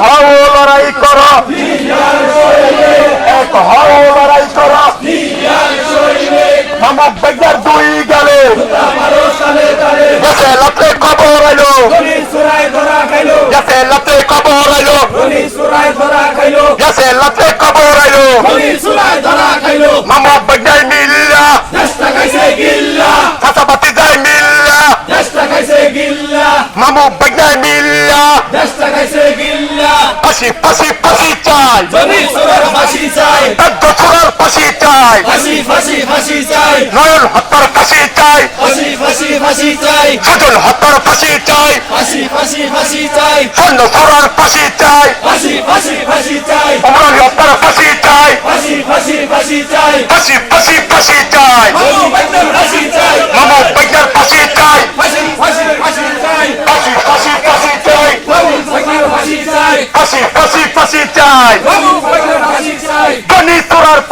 হও লড়াই করো। এক হও লড়াই করো। মামা বেজার দুই গেলে। গেছে লাতে খবর এলো গেছে লাতে খবর এলো গেছে লাতে খবর এলো মামা বেজার মিল্লা। চাচাপাতি যায় মিল্লা। মামু বেজার মিল্লা। পাশি পাশি পাশি চাই দগ্ধ ছুড়ার পাশি চাই নয়ন হত্যার পাশি চাই সুজন হত্যার পাশি চাই সৈন্য ছড়ার পাশি চাই অমরানি হত্যার পাশি চাই পাশি পাশি পাশি চাই মামু বেজার পাশি চাই পাশি পাশি পাশি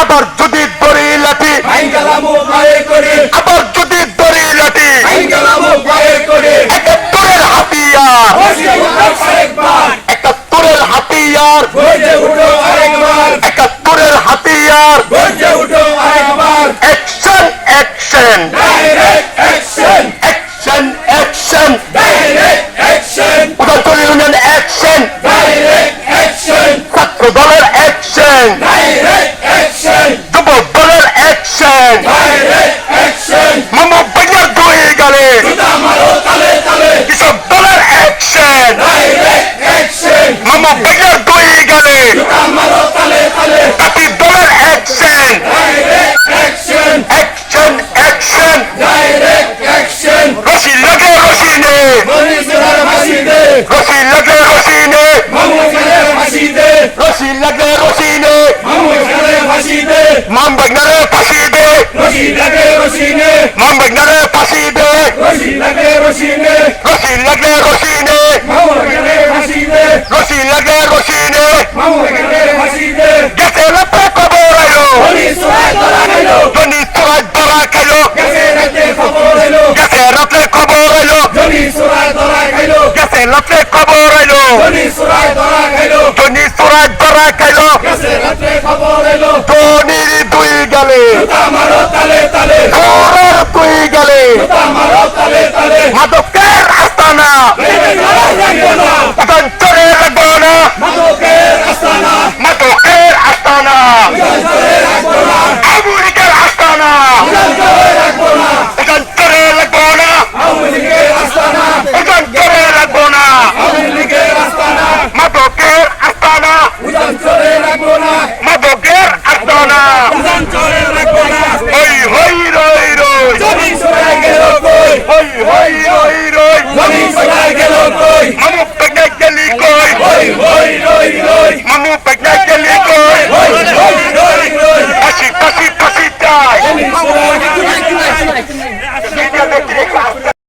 আবার যদি রশি লাগে রশি নে রশি লাগে রশি নে মাম বাগনারে ফাঁসি দে মাম বাগনারে ফাঁসি দে রশি লাগে রশি নে রশি রাত্রে খবর আইলো ধনী সুরাজ ধরা খাইলো। ধনী সুরাজ ধরা খাইলো। কাছে রাত্রে খবর আইলো ধনীর দুই গালে। জুতা মারো তালে দুই গালে। মাদকের আস্তানা মাদকের আস্তানা মাদকের আস্তানা চলে না।